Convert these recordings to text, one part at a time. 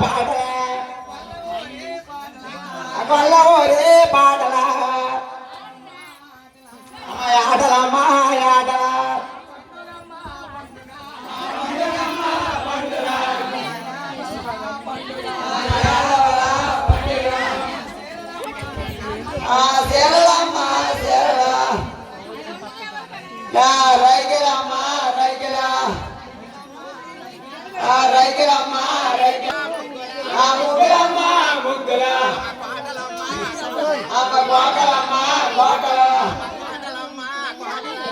పాటలా గొల్ల ఓరే పాటలా అమ్మాయి ఆటలా అమ్మాయి ఆటలా రైకిలమ్మ రైకిలమ్మ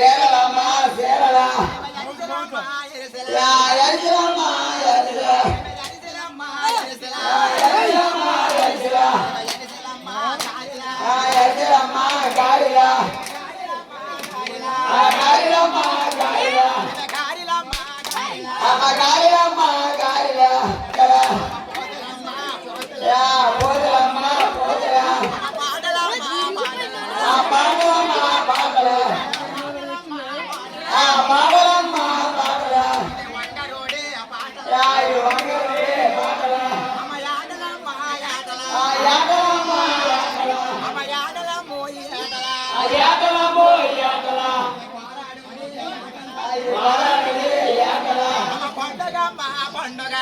சேரலாமா சேரலாம் పండుగ పండుగ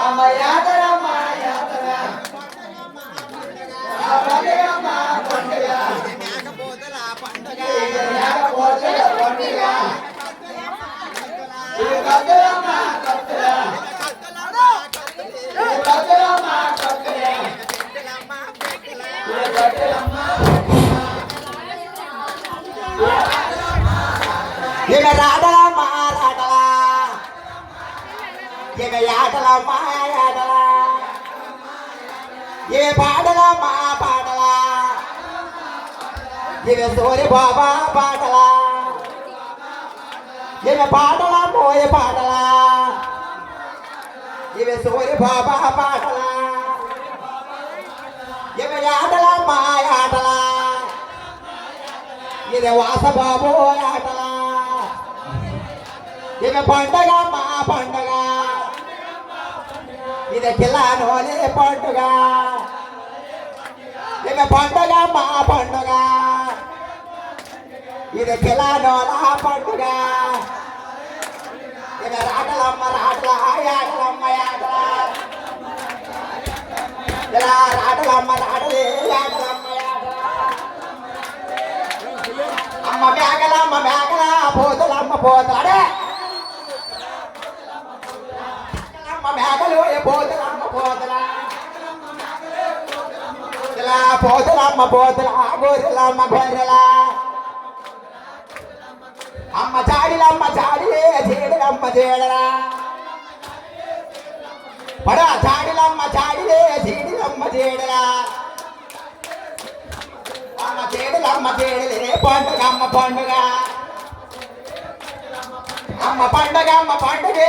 అమ్మ యాతరమ్మ అమ్మ యాతరమ్మ ఆ పండుగమ్మ పండుగ మేకపోతల పండుగ ఇది లేకపోతే పండుగ ఇది కత్తులమ్మ కత్తుల ఇది కత్తులమ్మ కత్తుల ఇది కత్తులమ్మ ఇక రాటలమ్మ రాటల ఇక యాటలమ్మ యాటల ఇక పాటలమ్మ పాటల ఇక సూర్య బాబా పాటల ఇక పాటల మోయ పాటల ఇక సోరి బాబా పాటలా. ఇక మా యాటల ఇది వాసబాబు ఆటల ఇక పండగ మా పండగ ఇది కిలానోలే పండుగ ఇక పండగ మా పండుగ ఇది కిలానోల పండుగ ఇక రాటలమ్మ రాటల యాటలమ్మ యాటల ఇలా రాటలమ్మ రాటలే అమ్మ మేకల అమ్మ మేకల పోతల అమ్మ పోతాడే అమ్మ మేకలు ఏ పోతులమ్మ పోతల ఇలా పోతులమ్మ పోతుల గొర్రెలమ్మ గొర్రెల అమ్మ చాడిలమ్మ చాడిలే చేడలమ్మ చేడరా పడా చాడిలమ్మ చాడిలే చీడిలమ్మ చేడల. అమ్మ చేడులమ్మ చేడలే పండుగ అమ్మ పండుగ. అమ్మ పండుగ అమ్మ పండుగే.